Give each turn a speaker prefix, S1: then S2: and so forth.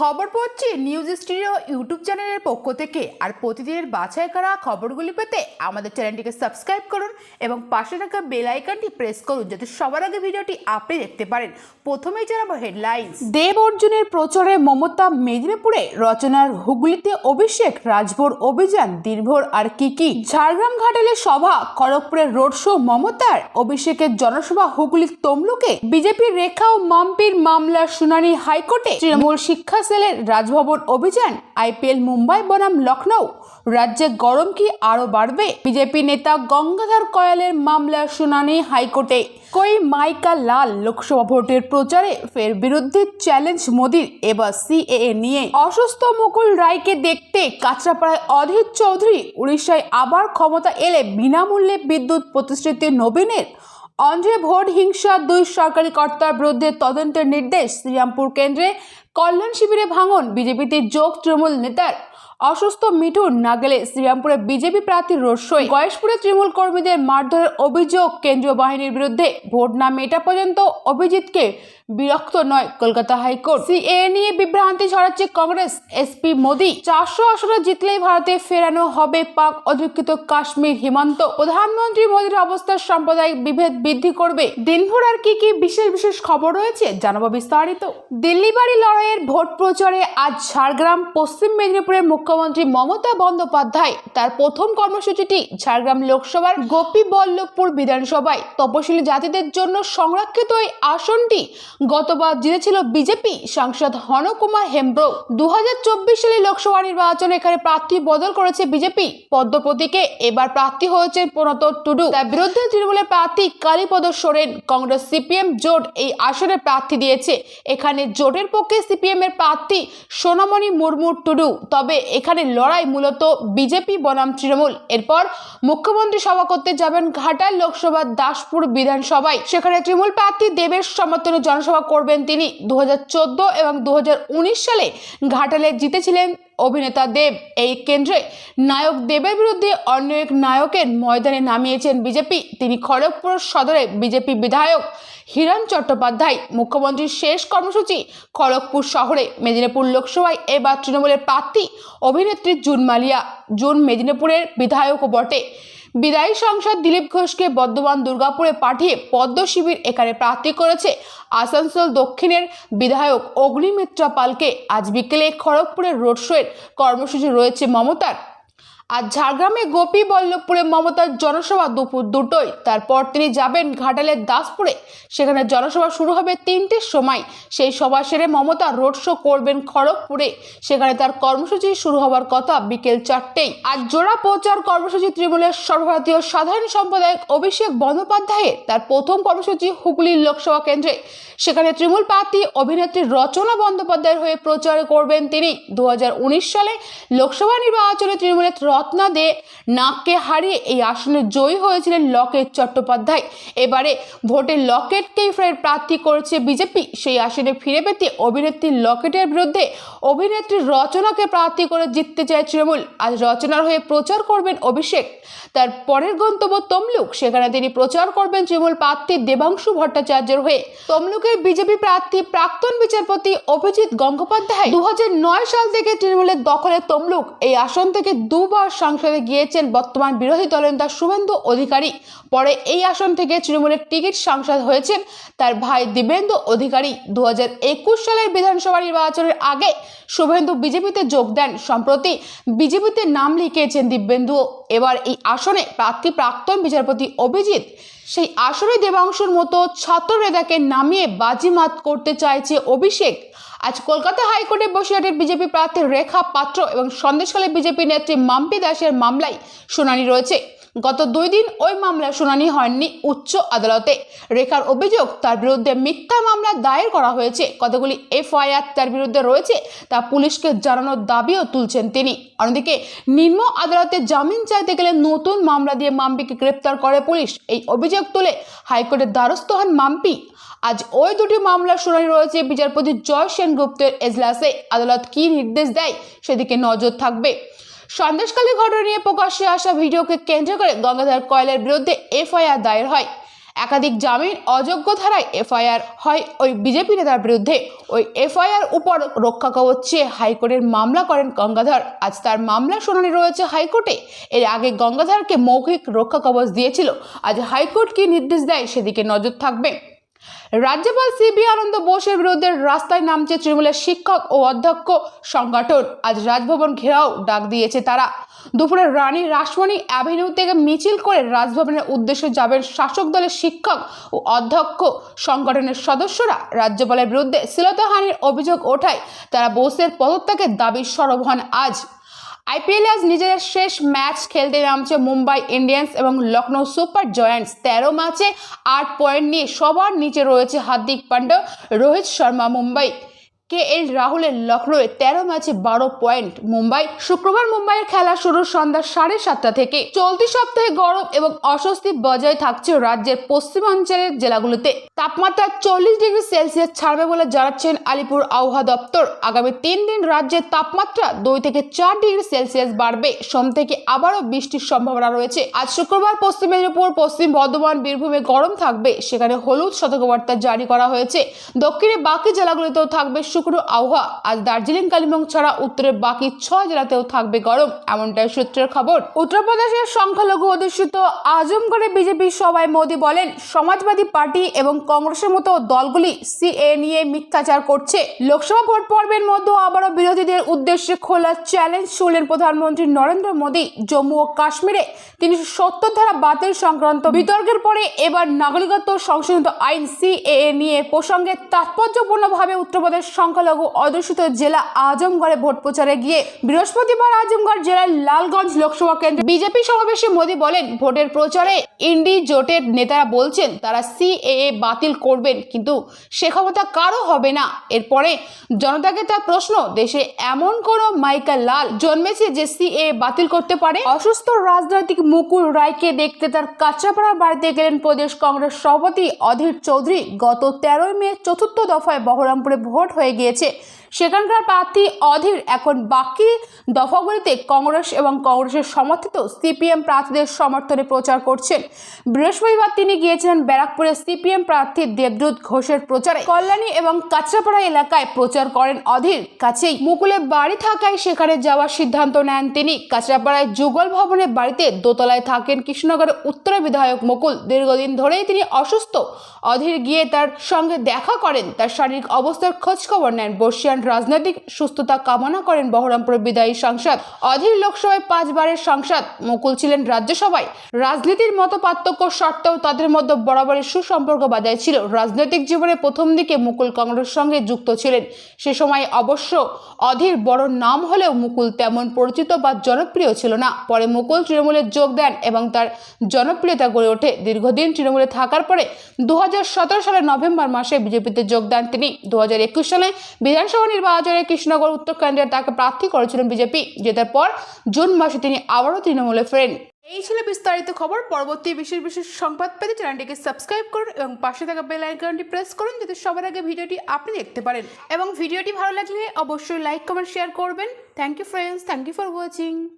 S1: খবর পড়ছি news studio YouTube চ্যানেলের পক্ষ থেকে। আর প্রতিদিনের বাছাই করা খবরগুলি পেতে আমাদের চ্যানেলটিকে সাবস্ক্রাইব করুন এবং পাশে থাকা বেল আইকনটি প্রেস করুন যাতে সবার আগে ভিডিওটি আপনি দেখতে পারেন। প্রথমেই জানাব হেডলাইন্স। দেব অর্জুনের প্রচারে মমতা মেদিনীপুরে, রচনার হুগলিতে অভিষেক, রাজভোর অভিযান, দিনভর আর কি কি। ঝাড়গ্রাম ঘাটালে সভা খড়গপুরের রোড শো মমতার, অভিষেকের জনসভা হুগলির তমলুকে। বিজেপির রেখা ও মাম্পির মামলার শুনানি হাইকোর্টে তৃণমূল শিক্ষা সেলের রাজভবন অভিযান, আইপিএল মুম্বাই, বনাম লখনৌ রাজ্যে গরম কি আরও বাড়বে? বিজেপি নেতা গঙ্গাধর কয়ালের মামলার শুনানি হাইকোর্টে। কই মাইকা লাল লোকসভা ভোটের প্রচারে ফের বিরুদ্ধে চ্যালেঞ্জ মোদির, এবার সিএএ নিয়ে। অসুস্থ মুকুল রায়কে দেখতে কাঁচরাপাড়ায় অধীর চৌধুরী, উড়িষ্যায় আবার ক্ষমতা এলে বিনামূল্যে বিদ্যুৎ প্রতিশ্রুতি নবীনের। অন্ধ্রে ভোট হিংসা, দুই সরকারি কর্তার বিরুদ্ধে তদন্তের নির্দেশ শ্রীরামপুর কেন্দ্রে। কল্যাণ শিবিরে ভাঙন বিজেপিতে যোগ তৃণমূল নেতার অসুস্থ মিঠুন না গেলে শ্রীরামপুরে বিজেপি প্রার্থীর রোষই। গয়েশপুরে তৃণমূল কর্মীদের মারধরের অভিযোগ কেন্দ্রীয় বাহিনীর বিরুদ্ধে। ভোট না মেটা পর্যন্ত অভিজিৎকে বিরক্ত নয় কলকাতা হাইকোর্ট। সিএ নিয়ে বিভ্রান্তি ছড়াচ্ছে কংগ্রেস, এসপি মোদি। চারশো আসনে জিতলেই ভারতে ফেরানো হবে পাক অধিকৃত কাশ্মীর সীমান্ত প্রধানমন্ত্রী মোদীর অবস্থার সাম্প্রদায়িক বিভেদ বৃদ্ধি করবে। দিনভর আর কি কি বিশেষ বিশেষ খবর রয়েছে জানাব বিস্তারিত। দিল্লি বাড়ি লড়াইয়ের ভোট প্রচারে আজ ঝাড়গ্রাম, পশ্চিম মেদিনীপুরের মুখ্যমন্ত্রী মমতা বন্দ্যোপাধ্যায় তার প্রথম কর্মসূচিটি ঝাড়গ্রাম লোকসভার গোপী বল্লভপুর বিধানসভায় তপশিলি জাতিদের জন্য সংরক্ষিত এই আসনটি গতবার জিতেছিল বিজেপি সাংসদ হনকুমার হেমব্রো দু সালে লোকসভা নির্বাচনে এখানে প্রার্থী বদল করেছে বিজেপি। পদ্মপতিকে এবার প্রার্থী হয়েছেন প্রণত টুডু। তার বিরুদ্ধে তৃণমূলের প্রার্থী কালীপদ সোরেন। কংগ্রেস সিপিএম জোট এই আসনে প্রার্থী দিয়েছে। এখানে জোটের পক্ষে সিপিএম এর প্রার্থী সোনামণি মুর্মু টুডু। তবে এখানে লড়াই মূলত বিজেপি, বনাম তৃণমূল। এরপর মুখ্যমন্ত্রী সভা করতে যাবেন ঘাটাল লোকসভা দাসপুর বিধানসভায়। সেখানে তৃণমূল প্রার্থী দেবের সমর্থনে জনসভা করবেন তিনি। দু হাজার চোদ্দ এবং দু হাজার উনিশ সালে ঘাটালে জিতেছিলেন অভিনেতা দেব এই কেন্দ্রে নায়ক দেবের বিরুদ্ধে অন্য এক নায়কের ময়দানে নামিয়েছেন বিজেপি। তিনি খড়গপুর সদরে বিজেপি বিধায়ক হিরণ চট্টোপাধ্যায়, মুখ্যমন্ত্রীর শেষ কর্মসূচি খড়গপুর শহরে, মেদিনীপুর লোকসভায়। এবার তৃণমূলের প্রার্থী অভিনেত্রী জুন মালিয়া জুন মেদিনীপুরের বিধায়কও বটে। বিদায়ী সাংসদ দিলীপ ঘোষকে বর্ধমান দুর্গাপুরে পাঠিয়ে পদ্ম শিবির এখানে প্রার্থী করেছে আসানসোল দক্ষিণের বিধায়ক অগ্নিমিত্রা পালকে। আজ বিকেলে খড়গপুরের রোড শোয়ের কর্মসূচি রয়েছে মমতার। আজ ঝাড়গ্রামে গোপী বল্লভপুরে মমতার জনসভা দুপুর দুটোই তারপর তিনি যাবেন ঘাটালের দাসপুরে। সেখানে জনসভা শুরু হবে তিনটের সময়। সেই সভা সেরে মমতা রোড শো করবেন খড়গপুরে। সেখানে তার কর্মসূচি শুরু হওয়ার কথা বিকেল চারটেই আজ জোড়া প্রচার কর্মসূচি তৃণমূলের সর্বভারতীয় সাধারণ সম্পাদক অভিষেক বন্দ্যোপাধ্যায়ের তার প্রথম কর্মসূচি হুগলির লোকসভা কেন্দ্রে। সেখানে তৃণমূল প্রার্থী, অভিনেত্রী রচনা বন্দ্যোপাধ্যায়ের হয়ে প্রচার করবেন তিনি। দু হাজার উনিশ সালে লোকসভা নির্বাচনে তৃণমূলের রত্না দে নাককে হারিয়ে এই আসনে জয়ী হয়েছিলেন লকেট চট্টোপাধ্যায়। এবারে ভোটে লকেটকেই ফের প্রার্থী করেছে বিজেপি। সেই আসনে ফিরে পেতে অভিনেত্রী লকেটের বিরুদ্ধে অভিনেত্রী রচনাকে প্রার্থী করে জিততে চায় তৃণমূল। আজ রচনার হয়ে প্রচার করবেন অভিষেক। তার পরের গন্তব্য তমলুক। সেখানে তিনি প্রচার করবেন তৃণমূল প্রার্থী দেবাংশু ভট্টাচার্যের হয়ে। তমলুকের বিজেপি প্রার্থী প্রাক্তন বিচারপতি অভিজিৎ গঙ্গোপাধ্যায়। দু হাজার নয় সাল থেকে তৃণমূলের দখলে তমলুক। এই আসন থেকে দুবার সংসদে গিয়েছেন বর্তমান বিরোধী দলনেতা শুভেন্দু অধিকারী। পরে এই আসন থেকে তৃণমূলের টিকিট সাংসদ হয়েছেন তার ভাই দিবেন্দু অধিকারী। দু হাজার একুশ সালের বিধানসভা নির্বাচনের আগে শুভেন্দু বিজেপিতে যোগ দেন। সম্প্রতি বিজেপিতে নাম লিখিয়েছেন দিব্যেন্দু। এবার এই আসনে প্রার্থী প্রাক্তন বিচারপতি অভিজিৎ সেই আসরে দেবাংশুর মতো ছাত্রনেতাকে নামিয়ে বাজিমাত করতে চাইছে অভিষেক। আজ কলকাতা হাইকোর্টে বসিরহাটের বিজেপি প্রার্থী রেখা পাত্র এবং সন্দেশকালে বিজেপি নেত্রী মাম্পি দাসের মামলায় শুনানি রয়েছে। গত দুই দিন ওই মামলার শুনানি হয়নি উচ্চ আদালতে। রেখার অভিযোগ, তার বিরুদ্ধে মিথ্যা মামলা দায়ের করা হয়েছে। কতগুলি এফআইআর তার বিরুদ্ধে রয়েছে তা পুলিশকে জানানোর দাবিও তুলছেন তিনি। অন্যদিকে, নিম্ন আদালতে জামিন চাইতে গেলে নতুন মামলা দিয়ে মাম্পিকে গ্রেপ্তার করে পুলিশ। এই অভিযোগ তুলে হাইকোর্টের দ্বারস্থ হন মাম্পি। আজ ওই দুটি মামলার শুনানি রয়েছে বিচারপতি জয় সেনগুপ্তের এজলাসে। আদালত কী নির্দেশ দেয় সেদিকে নজর থাকবে। সন্দেশকালী ঘটনা নিয়ে প্রকাশ্যে আসা ভিডিওকে কেন্দ্র করে গঙ্গাধর কয়েলের বিরুদ্ধে এফআইআর দায়ের হয়। একাধিক জামিন অযোগ্য ধারায় এফআইআর হয়। ওই বিজেপি নেতার বিরুদ্ধে ওই এফআইআর উপর রক্ষা কবচ চেয়ে হাইকোর্টের মামলা করেন গঙ্গাধর। আজ তার মামলা শুনানি রয়েছে হাইকোর্টে। এর আগে গঙ্গাধরকে মৌখিক রক্ষা কবচ দিয়েছিল। আজ হাইকোর্ট কি নির্দেশ দেয় সেদিকে নজর থাকবে। রাজ্যপাল সিবি আনন্দ বোসের বিরুদ্ধে রাস্তায় নামছে তৃণমূলের শিক্ষক ও অধ্যক্ষ সংগঠন। আজ রাজভবন ঘেরাও ডাক দিয়েছে তারা। দুপুরে রানী রাসমণি অ্যাভিনিউ থেকে মিছিল করে রাজভবনের উদ্দেশ্যে যাবেন শাসক দলের শিক্ষক ও অধ্যক্ষ সংগঠনের সদস্যরা। রাজ্যপালের বিরুদ্ধে শ্লীলতাহানির অভিযোগ ওঠায় তারা বোসের পদত্যাগের দাবি সরব হন আজ। আইপিএল আজ নিজেদের শেষ ম্যাচ খেলতে নামছে মুম্বাই ইন্ডিয়ান্স এবং লখনৌ সুপার জয়েন্টস। তেরো ম্যাচে আট পয়েন্ট নিয়ে সবার নিচে রয়েছে হার্দিক পান্ডা, রোহিত শর্মা মুম্বাই। কে এল রাহুলের লখনৌয়ে তেরো ম্যাচে বারো পয়েন্ট। মুম্বাই, শুক্রবার মুম্বাইয়ের খেলা শুরু সন্ধ্যা সাড়ে সাতটা থেকে। চলতি সপ্তাহে গরম এবং অস্বস্তি বজায় থাকছে রাজ্যের পশ্চিমাঞ্চলের জেলাগুলিতে। তাপমাত্রা চল্লিশ ডিগ্রি সেলসিয়াস ছাড়বে বলে জানাচ্ছেন আলিপুর আবহাওয়া দপ্তর। আগামী তিন দিন রাজ্যের তাপমাত্রা দুই থেকে চার ডিগ্রি সেলসিয়াস বাড়বে। সোম থেকে আবারও বৃষ্টির সম্ভাবনা রয়েছে। আজ শুক্রবার পশ্চিম মেদিনীপুর, পশ্চিম বর্ধমান, বীরভূমে গরম থাকবে। সেখানে হলুদ সতর্কবার্তা জারি করা হয়েছে। দক্ষিণে বাকি জেলাগুলিতেও থাকবে শুকনো আবহাওয়া। আজ দার্জিলিং, কালিম্পং ছাড়া উত্তরের বাকি ছয় জেলাতেও থাকবে গরম। এমনটাই সূত্রের খবর। উত্তরপ্রদেশের সংখ্যালঘু অধ্যুষিত আজমগড়ে বিজেপি সভায় মোদী বলেন, সমাজবাদী পার্টি এবং কংগ্রেসের মতো দলগুলি সিএ নিয়ে মিথ্যাচার করছে। লোকসভা ভোট পর্বের মধ্যে আবারও বিরোধীদের উদ্দেশ্যে খোলা চ্যালেঞ্জ ছুড়লেন প্রধানমন্ত্রী নরেন্দ্র মোদী। জম্মু ও কাশ্মীরে তিনি সত্তর ধারা বাতিল সংক্রান্ত বিতর্কের পরে এবার নাগরিকত্ব সংশোধিত আইন সিএএ নিয়ে প্রসঙ্গে তাৎপর্যপূর্ণভাবে উত্তরপ্রদেশ সংখ্যালঘু অধ্যুষিত জেলা আজমগড়ে ভোট প্রচারে গিয়ে বৃহস্পতিবার আজমগড় জেলার লালগঞ্জ লোকসভা কেন্দ্রে বিজেপি সমাবেশে মোদী বলেন, ভোটের প্রচারে ইন্ডি জোটের নেতারা বলছেন, তারা সিএএ বাতিল করবেন, কিন্তু সে ক্ষমতা কারও হবে না। এরপরে জনতাকে তার প্রশ্ন, দেশে এমন কোন মাইকেল লাল জন্মেছে যে সিএ বাতিল করতে পারে? অসুস্থ রাজনৈতিক মুকুল রায়কে দেখতে তার কাঁচাপাড়া বাড়িতে গেলেন প্রদেশ কংগ্রেস সভাপতি অধীর চৌধুরী। গত তেরোই মে চতুর্থ দফায় বহরমপুরে ভোট হয়ে গিয়েছে। সেখানকার প্রার্থী অধীর। এখন বাকি দফাগুলিতে কংগ্রেস এবং কংগ্রেসের সমর্থিত সিপিএম প্রার্থীদের সমর্থনে প্রচার করছেন। বৃহস্পতিবার তিনি গিয়েছিলেন ব্যারাকপুরে সিপিএম প্রার্থী দেবদূত ঘোষের প্রচারে। কল্যাণী এবং কাঁচরাপাড়া এলাকায় প্রচার করেন অধীর। কাছেই মুকুলে বাড়ি থাকায় সেখানে যাওয়ার সিদ্ধান্ত নেন তিনি। কাঁচরাপাড়ায় যুগল ভবনের বাড়িতে দোতলায় থাকেন কৃষ্ণনগরের উত্তরা বিধায়ক মুকুল। দীর্ঘদিন ধরেই তিনি অসুস্থ। অধীর গিয়ে তার সঙ্গে দেখা করেন। তার শারীরিক অবস্থার খোঁজ খবর নেন। বর্ষিয়ান রাজনৈতিক সুস্থতা কামনা করেন বহরমপুর বিদায়ী সাংসদ। অধীর লোকসভায় পাঁচবারের সাংসদ মুকুল ছিলেন রাজ্যসভায়। রাজনীতির মতো পার্থক্য সত্ত্বেও তাদের মধ্যে বরাবরই সুসম্পর্ক বজায় ছিল। রাজনৈতিক জীবনে প্রথম দিকে মুকুল কংগ্রেস সঙ্গে যুক্ত ছিলেন। সে সময় অবশ্য অধীর বড় নাম হলেও মুকুল তেমন পরিচিত বা জনপ্রিয় ছিল না। পরে মুকুল তৃণমূলে যোগ দেন এবং তার জনপ্রিয়তা গড়ে ওঠে। দীর্ঘদিন তৃণমূলে থাকার পরে দু সালের নভেম্বর মাসে বিজেপিতে যোগ দেন তিনি। দু হাজার একুশ সালে বিধানসভা নির্বাচনে কৃষ্ণনগর উত্তর কেন্দ্রে তাকে প্রার্থী করেছিলেন বিজেপি জেতার পর জুন মাসে তিনি আবারও তৃণমূলে ফেরেন। এই ছিল বিস্তারিত খবর। পরবর্তী বিশেষ বিশেষ সংবাদ পেতে চ্যানেলটিকে সাবস্ক্রাইব করুন এবং পাশে থাকা বেল আইকনটি প্রেস করুন যাতে সবার আগে ভিডিওটি আপনি দেখতে পারেন। এবং ভিডিওটি ভালো লাগলে অবশ্যই লাইক, কমেন্ট, শেয়ার করবেন। Thank you friends thank you for watching